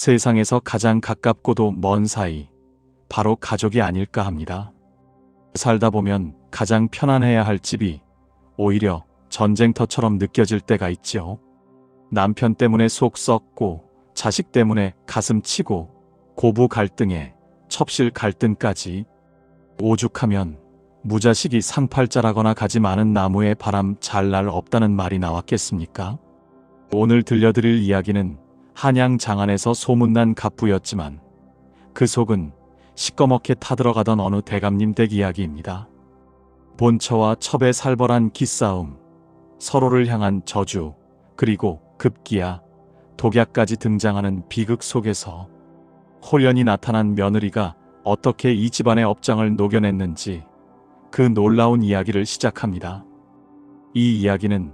세상에서 가장 가깝고도 먼 사이, 바로 가족이 아닐까 합니다. 살다 보면 가장 편안해야 할 집이 오히려 전쟁터처럼 느껴질 때가 있지요. 남편 때문에 속 썩고, 자식 때문에 가슴 치고, 고부 갈등에 첩실 갈등까지 오죽하면 무자식이 상팔자라거나 가지 많은 나무에 바람 잘 날 없다는 말이 나왔겠습니까? 오늘 들려드릴 이야기는 한양 장안에서 소문난 갑부였지만 그 속은 시꺼멓게 타들어가던 어느 대감님 댁 이야기입니다. 본처와 첩의 살벌한 기싸움, 서로를 향한 저주, 그리고 급기야 독약까지 등장하는 비극 속에서 홀연히 나타난 며느리가 어떻게 이 집안의 업장을 녹여냈는지 그 놀라운 이야기를 시작합니다. 이 이야기는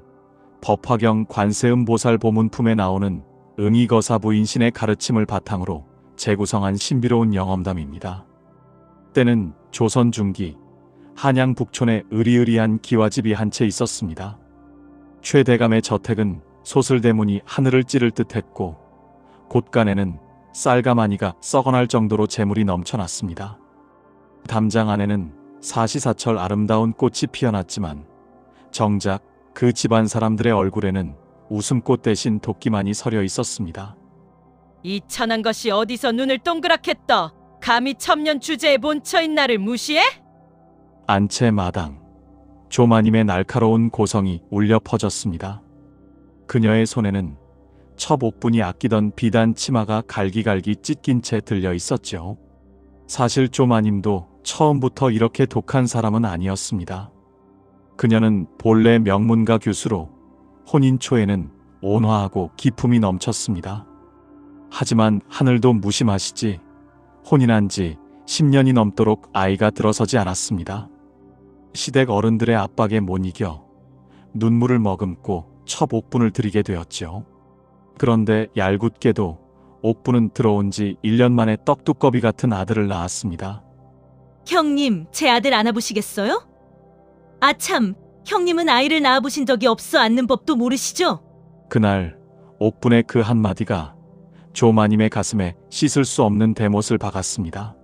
법화경 관세음보살 보문품에 나오는 응이거사 부인신의 가르침을 바탕으로 재구성한 신비로운 영험담입니다. 때는 조선 중기 한양 북촌에 으리으리한 기와집이 한 채 있었습니다. 최대감의 저택은 소슬대문이 하늘을 찌를 듯했고 곳간에는 쌀가마니가 썩어날 정도로 재물이 넘쳐났습니다. 담장 안에는 사시사철 아름다운 꽃이 피어났지만 정작 그 집안 사람들의 얼굴에는 웃음꽃 대신 도끼만이 서려 있었습니다. 이 천한 것이 어디서 눈을 동그랗게 떠 감히 천년 주제에 본처인 나를 무시해? 안채 마당 조마님의 날카로운 고성이 울려 퍼졌습니다. 그녀의 손에는 첩옥분이 아끼던 비단 치마가 갈기갈기 찢긴 채 들려 있었죠. 사실 조마님도 처음부터 이렇게 독한 사람은 아니었습니다. 그녀는 본래 명문가 교수로 혼인 초에는 온화하고 기품이 넘쳤습니다. 하지만 하늘도 무심하시지 혼인한 지 10년이 넘도록 아이가 들어서지 않았습니다. 시댁 어른들의 압박에 못 이겨 눈물을 머금고 첩 옥분을 드리게 되었죠. 그런데 얄궂게도 옥분은 들어온 지 1년 만에 떡두꺼비 같은 아들을 낳았습니다. 형님, 제 아들 안아보시겠어요? 아참, 형님은 아이를 낳아보신 적이 없어 않는 법도 모르시죠? 그날 옥분의 그 한마디가 조마님의 가슴에 씻을 수 없는 대못을 박았습니다.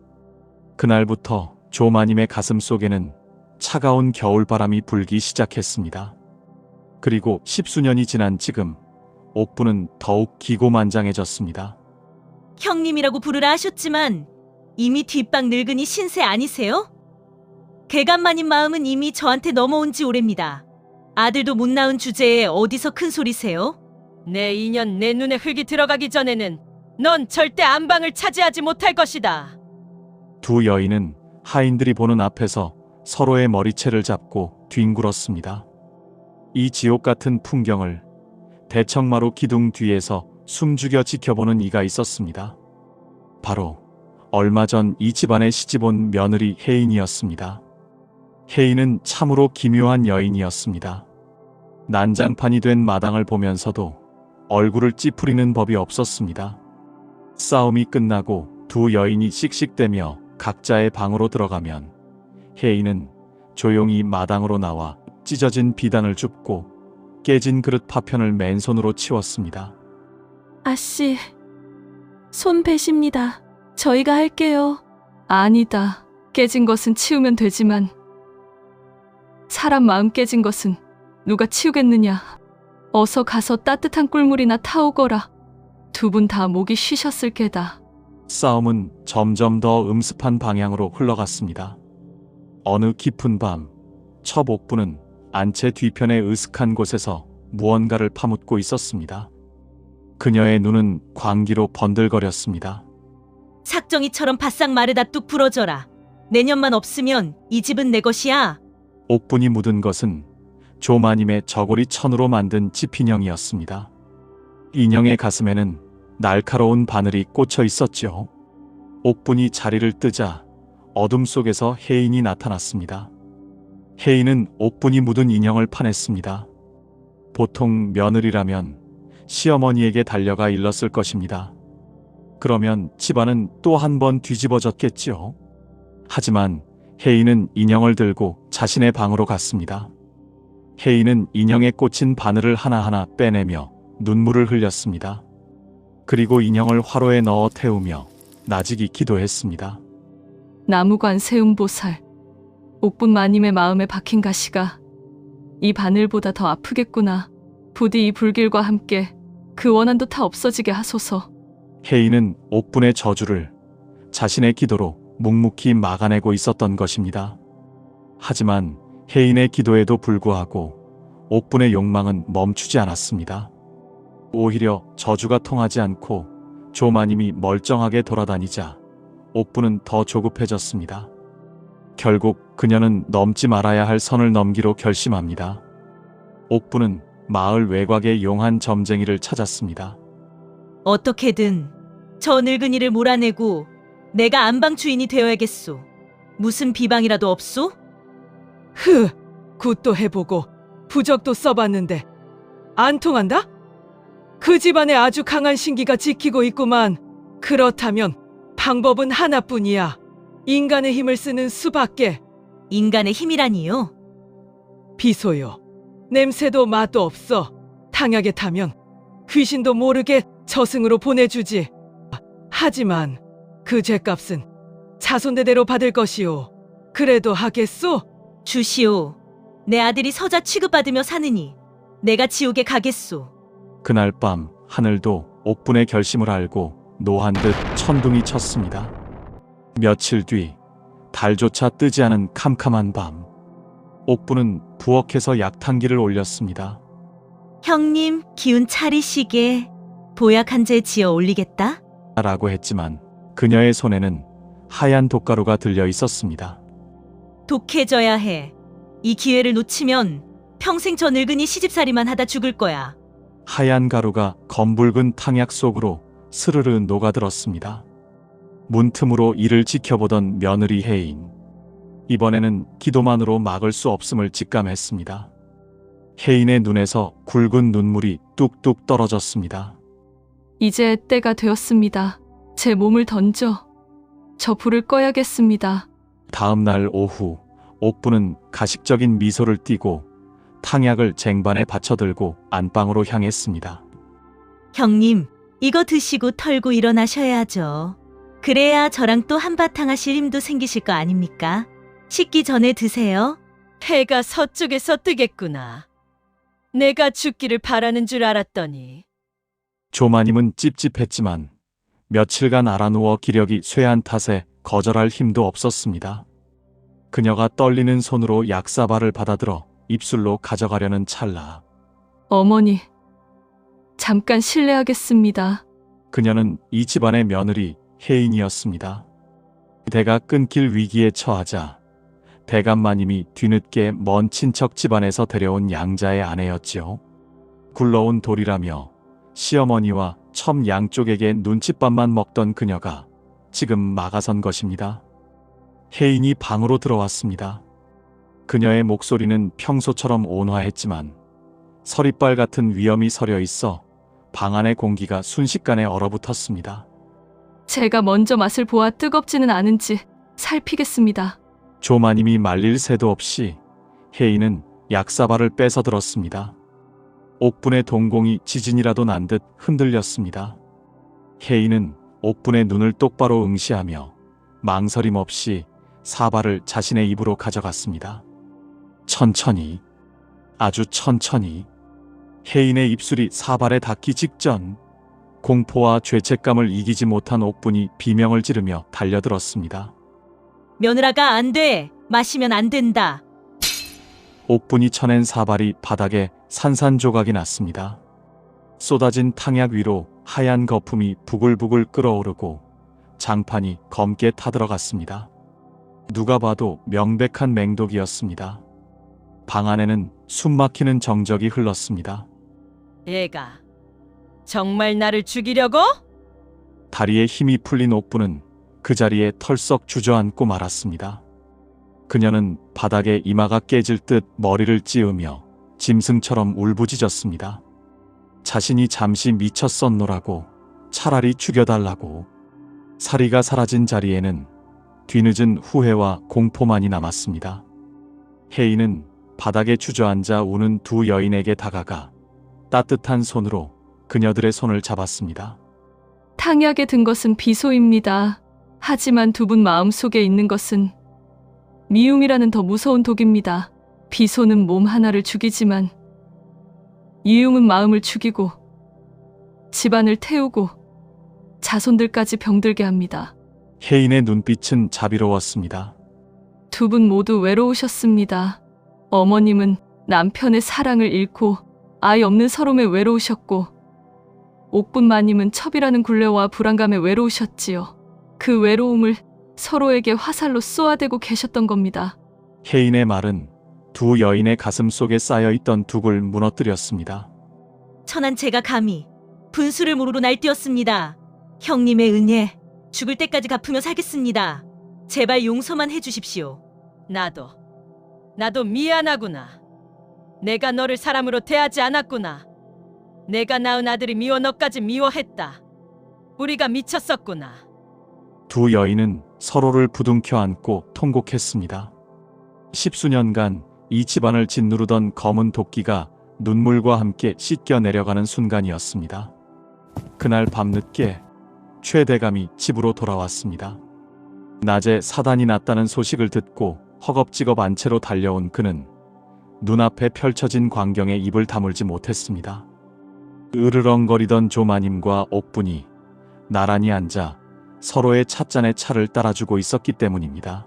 그날부터 조마님의 가슴 속에는 차가운 겨울바람이 불기 시작했습니다. 그리고 십수년이 지난 지금 옥분은 더욱 기고만장해졌습니다. 형님이라고 부르라 하셨지만 이미 뒷방 늙은이 신세 아니세요? 개간마님 마음은 이미 저한테 넘어온 지 오래입니다. 아들도 못 낳은 주제에 어디서 큰 소리세요? 내 인연 내 눈에 흙이 들어가기 전에는 넌 절대 안방을 차지하지 못할 것이다. 두 여인은 하인들이 보는 앞에서 서로의 머리채를 잡고 뒹굴었습니다. 이 지옥 같은 풍경을 대청마루 기둥 뒤에서 숨죽여 지켜보는 이가 있었습니다. 바로 얼마 전 이 집안에 시집온 며느리 혜인이었습니다. 혜인은 참으로 기묘한 여인이었습니다. 난장판이 된 마당을 보면서도 얼굴을 찌푸리는 법이 없었습니다. 싸움이 끝나고 두 여인이 씩씩대며 각자의 방으로 들어가면 혜인은 조용히 마당으로 나와 찢어진 비단을 줍고 깨진 그릇 파편을 맨손으로 치웠습니다. 아씨, 손 베십니다. 저희가 할게요. 아니다. 깨진 것은 치우면 되지만 사람 마음 깨진 것은 누가 치우겠느냐. 어서 가서 따뜻한 꿀물이나 타오거라. 두 분 다 목이 쉬셨을 게다. 싸움은 점점 더 음습한 방향으로 흘러갔습니다. 어느 깊은 밤, 첩옥부는 안채 뒤편의 으슥한 곳에서 무언가를 파묻고 있었습니다. 그녀의 눈은 광기로 번들거렸습니다. 삭정이처럼 바싹 마르다 뚝 부러져라. 내년만 없으면 이 집은 내 것이야. 옥분이 묻은 것은 조마님의 저고리 천으로 만든 지핀형이었습니다. 인형의 가슴에는 날카로운 바늘이 꽂혀 있었죠. 옥분이 자리를 뜨자 어둠 속에서 혜인이 나타났습니다. 혜인은 옥분이 묻은 인형을 파냈습니다. 보통 며느리라면 시어머니에게 달려가 일렀을 것입니다. 그러면 집안은 또 한 번 뒤집어졌겠지요. 하지만 혜인은 인형을 들고 자신의 방으로 갔습니다. 혜인은 인형에 꽂힌 바늘을 하나하나 빼내며 눈물을 흘렸습니다. 그리고 인형을 화로에 넣어 태우며 나직이 기도했습니다. 나무관 세음보살. 옥분 마님의 마음에 박힌 가시가 이 바늘보다 더 아프겠구나. 부디 이 불길과 함께 그 원한도 다 없어지게 하소서. 혜인은 옥분의 저주를 자신의 기도로 묵묵히 막아내고 있었던 것입니다. 하지만 혜인의 기도에도 불구하고 옥분의 욕망은 멈추지 않았습니다. 오히려 저주가 통하지 않고 조마님이 멀쩡하게 돌아다니자 옥분은 더 조급해졌습니다. 결국 그녀는 넘지 말아야 할 선을 넘기로 결심합니다. 옥분은 마을 외곽의 용한 점쟁이를 찾았습니다. 어떻게든 저 늙은이를 몰아내고 내가 안방 주인이 되어야겠소. 무슨 비방이라도 없소? 흐, 굿도 해보고 부적도 써봤는데 안 통한다? 그 집안에 아주 강한 신기가 지키고 있구만. 그렇다면 방법은 하나뿐이야. 인간의 힘을 쓰는 수밖에 인간의 힘이라니요. 비소요. 냄새도 맛도 없어. 탕약에 타면 귀신도 모르게 저승으로 보내주지. 하지만 그 죄값은 자손대대로 받을 것이오. 그래도 하겠소? 주시오. 내 아들이 서자 취급받으며 사느니 내가 지옥에 가겠소. 그날 밤 하늘도 옥분의 결심을 알고 노한 듯 천둥이 쳤습니다. 며칠 뒤 달조차 뜨지 않은 캄캄한 밤 옥분은 부엌에서 약탕기를 올렸습니다. 형님, 기운 차리시게 보약 한제 지어 올리겠다. 라고 했지만 그녀의 손에는 하얀 독가루가 들려 있었습니다. 독해져야 해. 이 기회를 놓치면 평생 저 늙은이 시집살이만 하다 죽을 거야. 하얀 가루가 검붉은 탕약 속으로 스르르 녹아들었습니다. 문틈으로 이를 지켜보던 며느리 혜인. 이번에는 기도만으로 막을 수 없음을 직감했습니다. 혜인의 눈에서 굵은 눈물이 뚝뚝 떨어졌습니다. 이제 때가 되었습니다. 제 몸을 던져 저 불을 꺼야겠습니다. 다음 날 오후 옥부는 가식적인 미소를 띠고 탕약을 쟁반에 받쳐들고 안방으로 향했습니다. 형님, 이거 드시고 털고 일어나셔야죠. 그래야 저랑 또 한바탕 하실 힘도 생기실 거 아닙니까? 식기 전에 드세요. 해가 서쪽에서 뜨겠구나. 내가 죽기를 바라는 줄 알았더니 조마님은 찝찝했지만 며칠간 알아누워 기력이 쇠한 탓에 거절할 힘도 없었습니다. 그녀가 떨리는 손으로 약사발을 받아들어 입술로 가져가려는 찰나 어머니, 잠깐 실례하겠습니다. 그녀는 이 집안의 며느리 혜인이었습니다. 대가 끊길 위기에 처하자 대감마님이 뒤늦게 먼 친척 집안에서 데려온 양자의 아내였지요. 굴러온 돌이라며 시어머니와 첨 양쪽에게 눈칫밥만 먹던 그녀가 지금 막아선 것입니다. 혜인이 방으로 들어왔습니다. 그녀의 목소리는 평소처럼 온화했지만 서리빨 같은 위험이 서려 있어 방 안의 공기가 순식간에 얼어붙었습니다. 제가 먼저 맛을 보아 뜨겁지는 않은지 살피겠습니다. 조마님이 말릴 새도 없이 혜인은 약사발을 뺏어 들었습니다. 옥분의 동공이 지진이라도 난 듯 흔들렸습니다. 혜인은 옥분의 눈을 똑바로 응시하며 망설임 없이 사발을 자신의 입으로 가져갔습니다. 천천히, 아주 천천히, 혜인의 입술이 사발에 닿기 직전 공포와 죄책감을 이기지 못한 옥분이 비명을 지르며 달려들었습니다. 며느라가 안 돼. 마시면 안 된다. 옥분이 쳐낸 사발이 바닥에 산산조각이 났습니다. 쏟아진 탕약 위로 하얀 거품이 부글부글 끓어오르고 장판이 검게 타들어갔습니다. 누가 봐도 명백한 맹독이었습니다. 방 안에는 숨막히는 정적이 흘렀습니다. 얘가 정말 나를 죽이려고? 다리에 힘이 풀린 옥부는 그 자리에 털썩 주저앉고 말았습니다. 그녀는 바닥에 이마가 깨질 듯 머리를 찌으며 짐승처럼 울부짖었습니다. 자신이 잠시 미쳤었노라고 차라리 죽여달라고 사리가 사라진 자리에는 뒤늦은 후회와 공포만이 남았습니다. 혜인은 바닥에 주저앉아 우는 두 여인에게 다가가 따뜻한 손으로 그녀들의 손을 잡았습니다. 탕약에 든 것은 비소입니다. 하지만 두 분 마음속에 있는 것은 미움이라는 더 무서운 독입니다. 비소는 몸 하나를 죽이지만 이움은 마음을 죽이고 집안을 태우고 자손들까지 병들게 합니다. 혜인의 눈빛은 자비로웠습니다. 두 분 모두 외로우셨습니다. 어머님은 남편의 사랑을 잃고 아이 없는 서름에 외로우셨고 옥분마님은 첩이라는 굴레와 불안감에 외로우셨지요. 그 외로움을 서로에게 화살로 쏘아대고 계셨던 겁니다. 혜인의 말은 두 여인의 가슴 속에 쌓여있던 둑을 무너뜨렸습니다. 천한 제가 감히 분수를 모르고 날뛰었습니다. 형님의 은혜 죽을 때까지 갚으며 살겠습니다. 제발 용서만 해주십시오. 나도 나도 미안하구나. 내가 너를 사람으로 대하지 않았구나. 내가 낳은 아들이 미워 너까지 미워했다. 우리가 미쳤었구나. 두 여인은 서로를 부둥켜 안고 통곡했습니다. 십수년간 이 집안을 짓누르던 검은 도끼가 눈물과 함께 씻겨 내려가는 순간이었습니다. 그날 밤늦게 최 대감이 집으로 돌아왔습니다. 낮에 사단이 났다는 소식을 듣고 허겁지겁 안채로 달려온 그는 눈앞에 펼쳐진 광경에 입을 다물지 못했습니다. 으르렁거리던 조마님과 옥분이 나란히 앉아 서로의 찻잔에 차를 따라주고 있었기 때문입니다.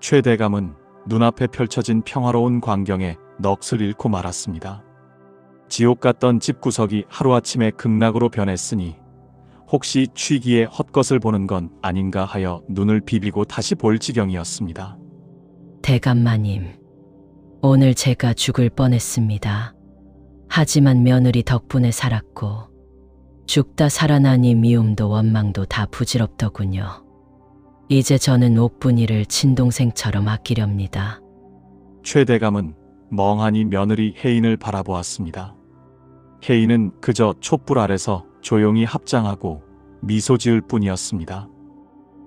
최 대감은 눈앞에 펼쳐진 평화로운 광경에 넋을 잃고 말았습니다. 지옥 같던 집 구석이 하루아침에 극락으로 변했으니 혹시 취기에 헛것을 보는 건 아닌가 하여 눈을 비비고 다시 볼 지경이었습니다. 대감마님, 오늘 제가 죽을 뻔했습니다. 하지만 며느리 덕분에 살았고, 죽다 살아나니 미움도 원망도 다 부질없더군요. 이제 저는 옥분이를 친동생처럼 아끼렵니다. 최대감은 멍하니 며느리 혜인을 바라보았습니다. 혜인은 그저 촛불 아래서 조용히 합장하고 미소 지을 뿐이었습니다.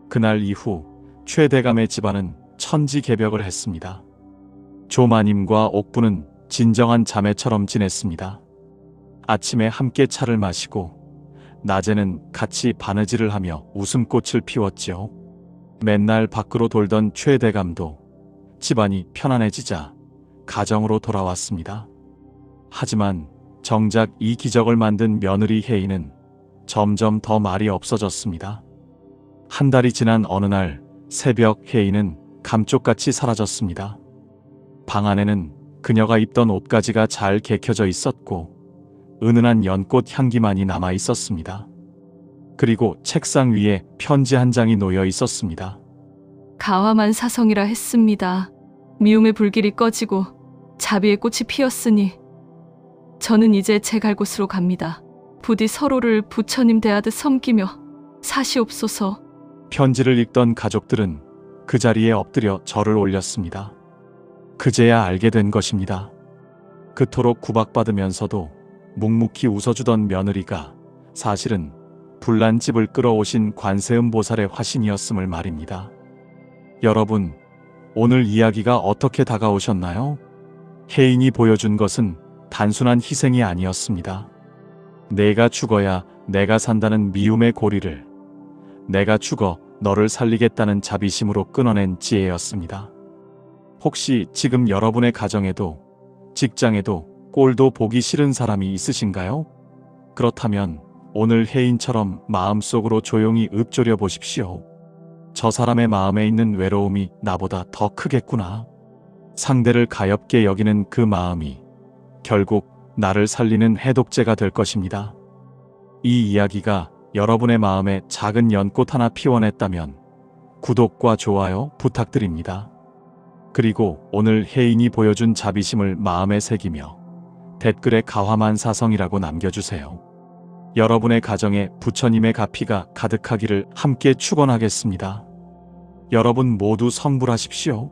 그날 이후 최대감의 집안은 천지개벽을 했습니다. 조마님과 옥부는 진정한 자매처럼 지냈습니다. 아침에 함께 차를 마시고 낮에는 같이 바느질을 하며 웃음꽃을 피웠지요. 맨날 밖으로 돌던 최 대감도 집안이 편안해지자 가정으로 돌아왔습니다. 하지만 정작 이 기적을 만든 며느리 혜인은 점점 더 말이 없어졌습니다. 한 달이 지난 어느 날 새벽 혜인은 감쪽같이 사라졌습니다. 방 안에는 그녀가 입던 옷가지가 잘 개켜져 있었고 은은한 연꽃 향기만이 남아 있었습니다. 그리고 책상 위에 편지 한 장이 놓여 있었습니다. 가와만 사성이라 했습니다. 미움의 불길이 꺼지고 자비의 꽃이 피었으니 저는 이제 제 갈 곳으로 갑니다. 부디 서로를 부처님 대하듯 섬기며 사시옵소서. 편지를 읽던 가족들은 그 자리에 엎드려 절을 올렸습니다. 그제야 알게 된 것입니다. 그토록 구박받으면서도 묵묵히 웃어주던 며느리가 사실은 불난 집을 끌어오신 관세음 보살의 화신이었음을 말입니다. 여러분, 오늘 이야기가 어떻게 다가오셨나요? 혜인이 보여준 것은 단순한 희생이 아니었습니다. 내가 죽어야 내가 산다는 미움의 고리를 내가 죽어 너를 살리겠다는 자비심으로 끊어낸 지혜였습니다. 혹시 지금 여러분의 가정에도 직장에도 꼴도 보기 싫은 사람이 있으신가요? 그렇다면 오늘 혜인처럼 마음속으로 조용히 읊조려 보십시오. 저 사람의 마음에 있는 외로움이 나보다 더 크겠구나. 상대를 가엽게 여기는 그 마음이 결국 나를 살리는 해독제가 될 것입니다. 이 이야기가 여러분의 마음에 작은 연꽃 하나 피워냈다면 구독과 좋아요 부탁드립니다. 그리고 오늘 혜인이 보여준 자비심을 마음에 새기며 댓글에 가화만 사성이라고 남겨주세요. 여러분의 가정에 부처님의 가피가 가득하기를 함께 축원하겠습니다. 여러분 모두 성불하십시오.